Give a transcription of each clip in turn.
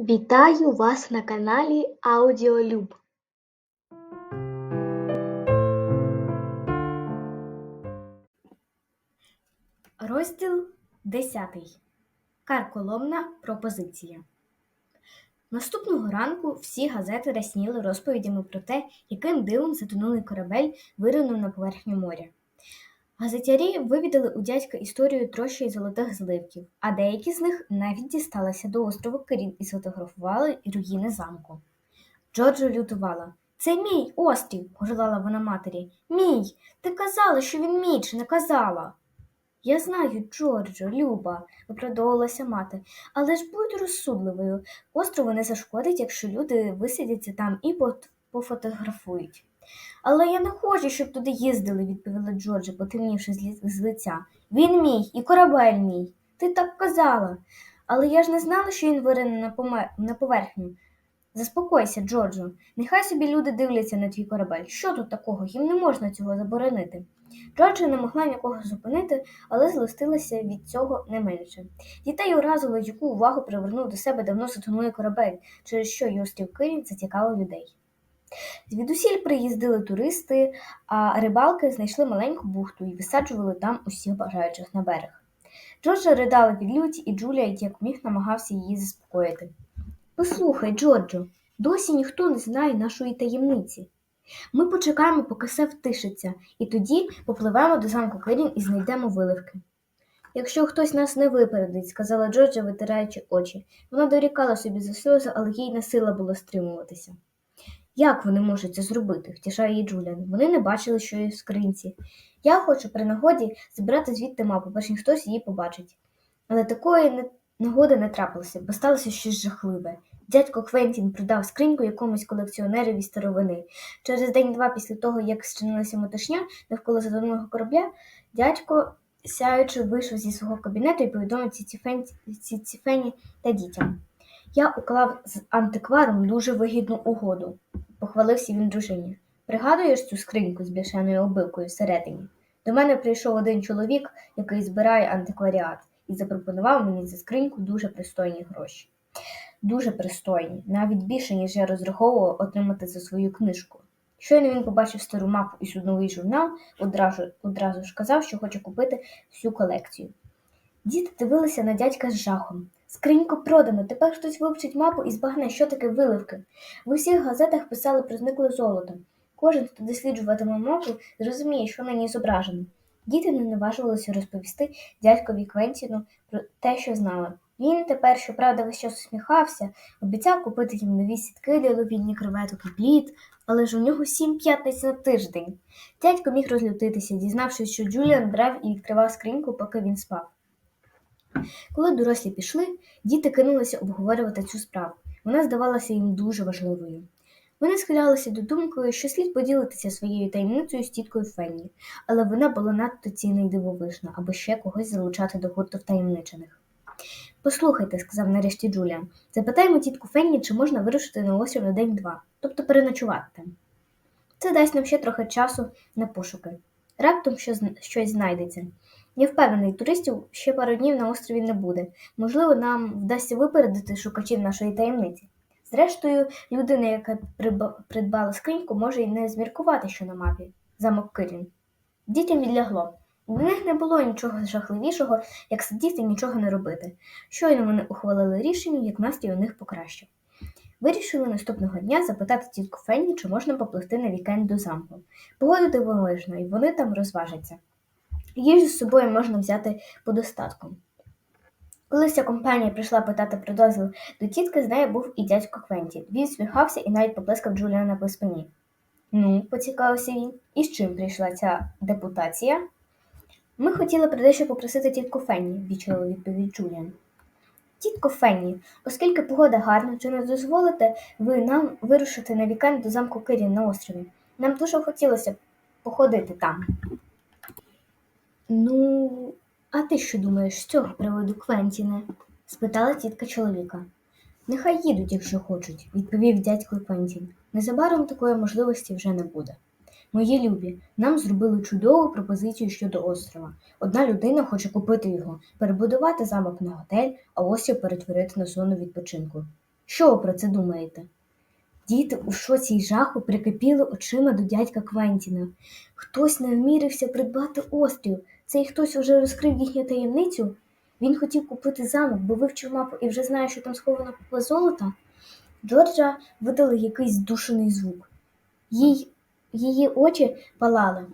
Вітаю вас на каналі Аудіолюб. Розділ 10. Карколомна пропозиція. Наступного ранку всі газети рясніли розповідями про те, яким дивом затонулий корабель виринув на поверхню моря. Газетярі вивідали у дядька історію трощі золотих зливків, а деякі з них навіть дісталися до острову Кирін і сфотографували руїни замку. Джорджо лютувала. Це мій острів, горлала вона матері. Мій. Ти казала, що він мій, чи не казала? Я знаю, Джорджо, Люба, виправдовувалася мати, але ж будь розсудливою. Острову не зашкодить, якщо люди висидяться там і пофотографують. Але я не хочу, щоб туди їздили, відповіла Джорджа, потемнівши з, лиця. Він мій і корабель мій. Ти так казала. Але я ж не знала, що він вирине на, поме- на поверхню. Заспокойся, Джорджо. Нехай собі люди дивляться на твій корабель. Що тут такого? Їм не можна цього заборонити. Джорджа не могла нікого зупинити, але злостилася від цього не менше. Дітей уразило, яку увагу привернув до себе давно затонулий корабель, через що й острів Кирін зацікавив людей. Звідусіль приїздили туристи, а рибалки знайшли маленьку бухту і висаджували там усіх бажаючих на берег. Джорджа ридала від люті, і Джулія як міг намагався її заспокоїти. Послухай, Джорджо, досі ніхто не знає нашої таємниці. Ми почекаємо, поки все втишиться, і тоді попливемо до замку Кирін і знайдемо виливки. Якщо хтось нас не випередить, сказала Джорджа, витираючи очі. Вона дорікала собі за сльози, але їй не сила було стримуватися. Як вони можуть це зробити? втішає її Джуліан. Вони не бачили, що є в скринці. Я хочу при нагоді збирати звідти мапу, перш ніж хтось її побачить. Але такої нагоди не трапилося, бо сталося щось жахливе. Дядько Квентін продав скриньку якомусь колекціонерові старовини. Через день-два після того, як зчинилася мотошня навколо затонулого корабля, дядько сяючи вийшов зі свого кабінету і повідомив Ціціфен- Ціціфені та дітям. Я уклав з антикваром дуже вигідну угоду, похвалився він дружині. Пригадуєш цю скриньку з бляшаною обилкою всередині? До мене прийшов один чоловік, який збирає антикваріат, і запропонував мені за скриньку дуже пристойні гроші. Дуже пристойні, навіть більше, ніж я розраховував отримати за свою книжку. Щойно він побачив стару мапу і судновий журнал, одразу, одразу ж казав, що хоче купити всю колекцію. Діти дивилися на дядька з жахом. Скринько продано, тепер хтось вивчить мапу і збагне, що таке виливки. В усіх газетах писали про зникле золото. Кожен, хто досліджуватиме мапу, зрозуміє, що на ній зображено. Діти не наважувалися розповісти дядькові Квентіну про те, що знали. Він тепер, щоправда, весь час усміхався, обіцяв купити їм нові сітки для ловіння креветок і плід, але ж у нього сім п'ятниць на тиждень. Дядько міг розлютитися, дізнавшись, що Джуліан брав і відкривав скриньку, поки він спав. Коли дорослі пішли, діти кинулися обговорювати цю справу. Вона здавалася їм дуже важливою. Вони схилялися до думки, що слід поділитися своєю таємницею з тіткою Фенні, але вона була надто цінна й дивовижна, аби ще когось залучати до гурту втаємничених. Послухайте, сказав нарешті Джуліан, запитаємо тітку Фенні, чи можна вирушити на острів на день-два, тобто переночувати. Це дасть нам ще трохи часу на пошуки. Раптом щось, знайдеться. Я впевнений, туристів ще пару днів на острові не буде. Можливо, нам вдасться випередити шукачів нашої таємниці. Зрештою, людина, яка придбала скриньку, може й не зміркувати, що на мапі замок Кирін. Дітям відлягло. Для них не було нічого жахливішого, як сидіти і нічого не робити. Щойно вони ухвалили рішення, як настрій у них покращив. Вирішили наступного дня запитати тітку Фенні, чи можна попливти на вікенд до замку. Погода дивовижна, і вони там розважаться. Їжу з собою можна взяти по достатку. Коли вся компанія прийшла питати про дозвіл до тітки, з нею був і дядько Квенті. Він сміхався і навіть поплескав Джуліана по спині. Ну, поцікавився він, і з чим прийшла ця депутація? Ми хотіли про дещо попросити тітку Фенні, вічливо відповів Джуліан. Тітко Фенні, оскільки погода гарна, чи не дозволите ви нам вирушити на вікенд до замку Кирін на острові? Нам дуже хотілося походити там. Ну, а ти що думаєш з цього приводу, Квентіне? спитала тітка чоловіка. Нехай їдуть, якщо хочуть, відповів дядько Квентін. Незабаром такої можливості вже не буде. Мої любі, нам зробили чудову пропозицію щодо острова. Одна людина хоче купити його, перебудувати замок на готель, а острів перетворити на зону відпочинку. Що ви про це думаєте? Діти у шоці й жаху прикипіли очима до дядька Квентіна. Хтось не вмірився придбати острів. Цей хтось уже розкрив їхню таємницю. Він хотів купити замок, бо вивчив мапу і вже знає, що там сховано купа золота. Джорджа видали якийсь здушений звук. Їй, її очі палали.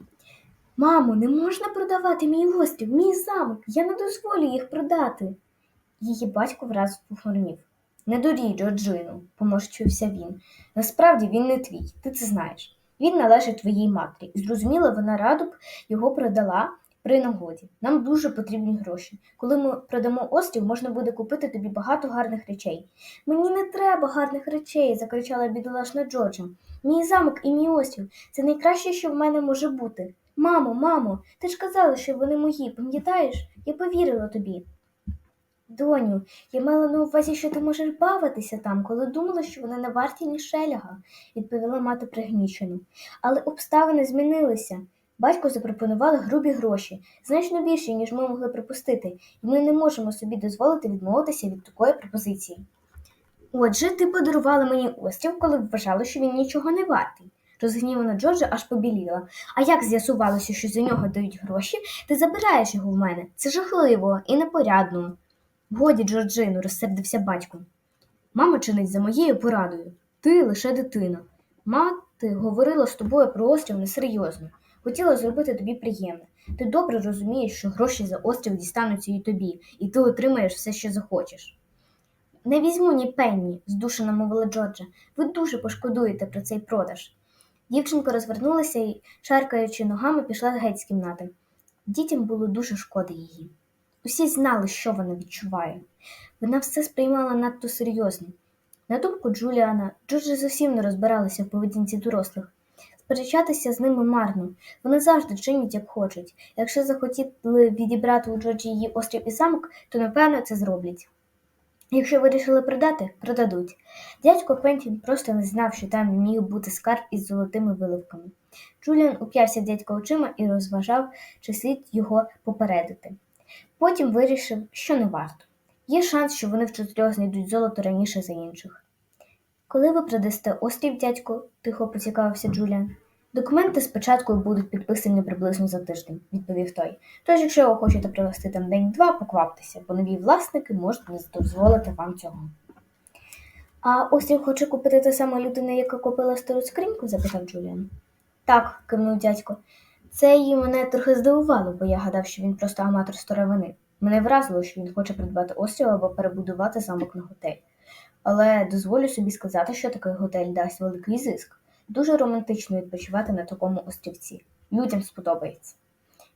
Мамо, не можна продавати мій острів, мій замок. Я не дозволю їх продати. Її батько враз похоронів. Не дурій, Джорджину, поморщився він. Насправді він не твій, ти це знаєш. Він належить твоїй матері, і зрозуміло, вона раду б його продала при нагоді. Нам дуже потрібні гроші. Коли ми продамо острів, можна буде купити тобі багато гарних речей. Мені не треба гарних речей, закричала бідолашна Джорджа. Мій замок і мій острів це найкраще, що в мене може бути. Мамо, мамо, ти ж казала, що вони мої, пам'ятаєш? Я повірила тобі. Доню, я мала на увазі, що ти можеш бавитися там, коли думала, що вони не варті ні шеляга, відповіла мати пригнічено. Але обставини змінилися. Батько запропонували грубі гроші, значно більші, ніж ми могли припустити, і ми не можемо собі дозволити відмовитися від такої пропозиції. Отже, ти подарувала мені острів, коли вважала, що він нічого не вартий. Розгнівана Джорджа аж побіліла. А як з'ясувалося, що за нього дають гроші, ти забираєш його в мене. Це жахливо і непорядно. Годі, Джорджину, розсердився батько. Мама чинить за моєю порадою. Ти лише дитина. Мати говорила з тобою про острів несерйозно. Хотіла зробити тобі приємне. Ти добре розумієш, що гроші за острів дістануться і тобі, і ти отримаєш все, що захочеш. Не візьму ні пенні, здушено мовила Джорджа. Ви дуже пошкодуєте про цей продаж. Дівчинка розвернулася і, шаркаючи ногами, пішла геть з кімнати. Дітям було дуже шкода її. Усі знали, що вона відчуває. Вона все сприймала надто серйозно. На думку Джуліана, Джорджі зовсім не розбиралася в поведінці дорослих. Сперечатися з ними марно. Вони завжди чинять, як хочуть. Якщо захотіли відібрати у Джорджі її острів і замок, то напевно це зроблять. Якщо вирішили продати, продадуть. Дядько Квентін просто не знав, що там міг бути скарб із золотими виливками. Джуліан уп'явся дядька очима і розважав, чи слід його попередити. Потім вирішив, що не варто. Є шанс, що вони в чотирьох знайдуть золото раніше за інших. Коли ви продасте острів, дядько, тихо поцікавився Джуліан. Документи спочатку будуть підписані приблизно за тиждень, відповів той. Тож, якщо ви хочете провести там день-два, покваптеся, бо нові власники можуть не дозволити вам цього. А острів хоче купити та сама людина, яка купила стару скриньку? запитав Джуліан. Так, кивнув дядько. Це її мене трохи здивувало, бо я гадав, що він просто аматор старовини. Мене вразило, що він хоче придбати острів або перебудувати замок на готель. Але дозволю собі сказати, що такий готель дасть великий зиск. Дуже романтично відпочивати на такому острівці. Людям сподобається.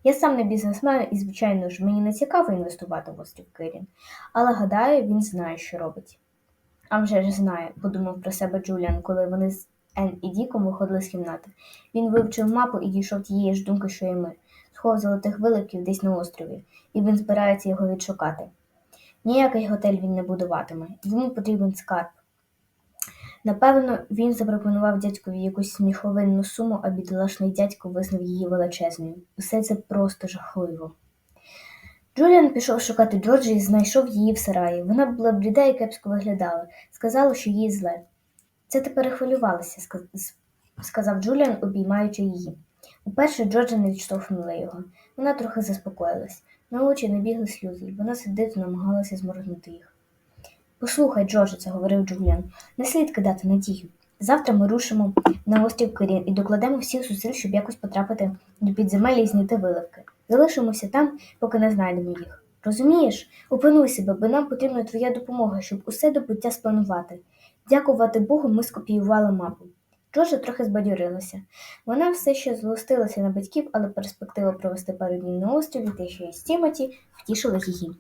Я сам не бізнесмен і, звичайно ж, мені не цікаво інвестувати в острів Кирін, але гадаю, він знає, що робить. А вже ж знає, подумав про себе Джуліан, коли вони з Ен і Діком виходили з кімнати. Він вивчив мапу і дійшов тієї ж думки, що і ми. Схов золотих виликів десь на острові, і він збирається його відшукати. Ніякий готель він не будуватиме, йому потрібен скарб. Напевно, він запропонував дядькові якусь сміховинну суму, а бідолашний дядько визнав її величезною. Усе це просто жахливо. Джуліан пішов шукати Джорджі і знайшов її в сараї. Вона була бліда і кепсько виглядала. Сказала, що їй зле. Це ти перехвилювалася, сказав Джуліан, обіймаючи її. Уперше Джорджа не відштовхнула його. Вона трохи заспокоїлась. На очі набігли сльози, і вона сердито намагалася зморгнути їх. Послухай, Джордже, це говорив Джуліан, не слід кидати надію. Завтра ми рушимо на острів Кирін і докладемо всіх зусиль, щоб якось потрапити до підземелля і знайти виливки. Залишимося там, поки не знайдемо їх. Розумієш? Опануй себе, бо нам потрібна твоя допомога, щоб усе до буття спланувати. Дякувати Богу, ми скопіювали мапу. Джорджа трохи збадьорилася. Вона все ще злостилася на батьків, але перспектива провести пару днів на острові та ще й з Тімоті втішила її.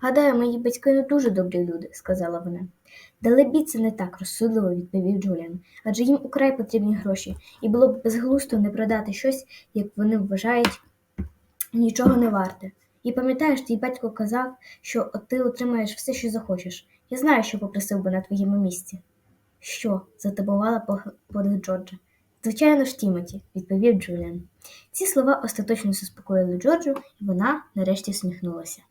Гадаю, мої батьки не дуже добрі люди, сказала вона. Далебі це не так розсудливо, відповів Джуліан, адже їм украй потрібні гроші, і було б безглусто не продати щось, як вони вважають, нічого не варте. І пам'ятаєш, твій батько казав, що ти отримаєш все, що захочеш. Я знаю, що попросив би на твоєму місці. Що? затабувала подих Джорджа. Звичайно ж, Тімоті, відповів Джуліан. Ці слова остаточно заспокоїли Джорджу, і вона нарешті сміхнулася.